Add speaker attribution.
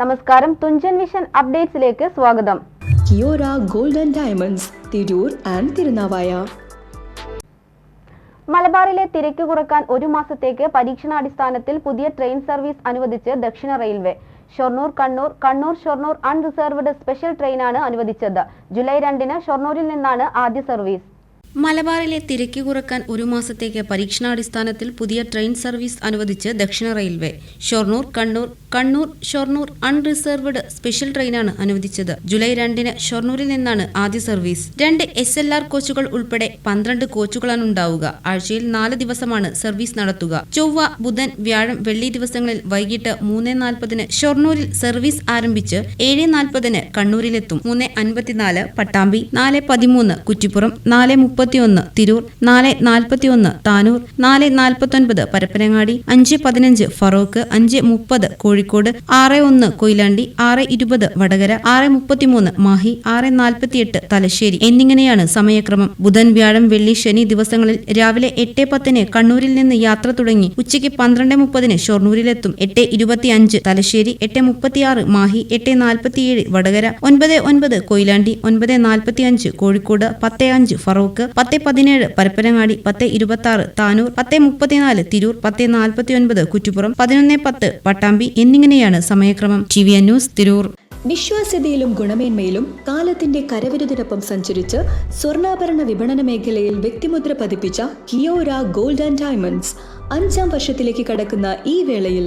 Speaker 1: നമസ്കാരം തുഞ്ചൻ വിഷൻ അപ്ഡേറ്റ്സിലേക്ക് സ്വാഗതം.
Speaker 2: Kiyora golden diamonds Tirur and Thirunavaya.
Speaker 1: മലബാറിലെ തിരക്ക് കുറയ്ക്കാൻ ഒരു മാസത്തേക്ക് പരീക്ഷണാടിസ്ഥാനത്തിൽ പുതിയ ട്രെയിൻ സർവീസ് അനുവദിച്ച് ദക്ഷിണ railway. Shoranur Kannur Kannur Shoranur unreserved special ട്രെയിനാണ് അനുവദിച്ചത്. ജൂലൈ രണ്ടിന് ഷൊർണൂരിൽ നിന്നാണ് ആദ്യ സർവീസ്.
Speaker 3: മലബാറിലെ തിരക്ക് കുറയ്ക്കാൻ ഒരു മാസത്തേക്ക് പരീക്ഷണാടിസ്ഥാനത്തിൽ പുതിയ ട്രെയിൻ സർവീസ് അനുവദിച്ച് ദക്ഷിണ railway. Shoranur Kannur Kannur Shoranur unreserved special ട്രെയിനാണ് അനുവദിച്ചത്. ജൂലൈ രണ്ടിന് ഷൊർണൂരിൽ നിന്നാണ് ആദ്യ സർവീസ്. രണ്ട് എസ് എൽ ആർ കോച്ചുകൾ ഉൾപ്പെടെ പന്ത്രണ്ട് കോച്ചുകളാണ് ഉണ്ടാവുക. ആഴ്ചയിൽ നാല് ദിവസമാണ് സർവീസ് നടത്തുക. ചൊവ്വ ബുധൻ വ്യാഴം വെള്ളി ദിവസങ്ങളിൽ വൈകിട്ട് മൂന്ന് നാൽപ്പതിന് ഷൊർണൂരിൽ സർവീസ് ആരംഭിച്ച് ഏഴ് നാൽപ്പതിന് കണ്ണൂരിലെത്തും. മൂന്ന് അൻപത്തിനാല് പട്ടാമ്പി നാല് പതിമൂന്ന് കുറ്റിപ്പുറം നാല് മുപ്പത്തിയൊന്ന് തിരൂർ നാല് നാൽപ്പത്തിയൊന്ന് താനൂർ നാല് നാൽപ്പത്തൊൻപത് പരപ്പനങ്ങാടി അഞ്ച് പതിനഞ്ച് ഫറോക്ക് അഞ്ച് മുപ്പത് കോഴിക്കോട് ആറ് ഒന്ന് കൊയിലാണ്ടി ആറ് ഇരുപത് വടകര ആറ് മുപ്പത്തിമൂന്ന് മാഹി ആറ് നാൽപ്പത്തിയെട്ട് തലശ്ശേരി. എന്നിങ്ങനെയാണ് സമയക്രമം. ബുധൻ വ്യാഴം വെള്ളി ശനി ദിവസങ്ങളിൽ രാവിലെ എട്ട് പത്തിന് കണ്ണൂരിൽ നിന്ന് യാത്ര തുടങ്ങി ഉച്ചയ്ക്ക് പന്ത്രണ്ട് മുപ്പതിന് ഷൊർണൂരിലെത്തും. എട്ട് ഇരുപത്തിയഞ്ച് തലശ്ശേരി എട്ട് മുപ്പത്തിയാറ് മാഹി എട്ട് നാൽപ്പത്തിയേഴ് വടകര ഒൻപത് ഒൻപത് കൊയിലാണ്ടി ഒൻപത് നാൽപ്പത്തിയഞ്ച് കോഴിക്കോട് പത്ത് അഞ്ച് ഫറോക്ക് പത്ത് പതിനേഴ് പരപ്പനങ്ങാടി പത്ത് ഇരുപത്തി ആറ് താനൂർ പത്ത് മുപ്പത്തിനാല് തിരൂർ പത്ത് നാൽപ്പത്തി ഒൻപത് കുറ്റിപ്പുറം പതിനൊന്ന് പത്ത് പട്ടാമ്പി എന്നിങ്ങനെയാണ് സമയക്രമം. T V news Tirur.
Speaker 2: വിശ്വാസ്യതയിലും ഗുണമേന്മയിലും കാലത്തിന്റെ കരവിരുതിനൊപ്പം സഞ്ചരിച്ച് സ്വർണാഭരണ വിപണന മേഖലയിൽ വ്യക്തിമുദ്ര പതിപ്പിച്ച കിയോര ഗോൾഡ് ആൻഡ് ഡയമണ്ട്സ് അഞ്ചാം വർഷത്തിലേക്ക് കടക്കുന്ന ഈ വേളയിൽ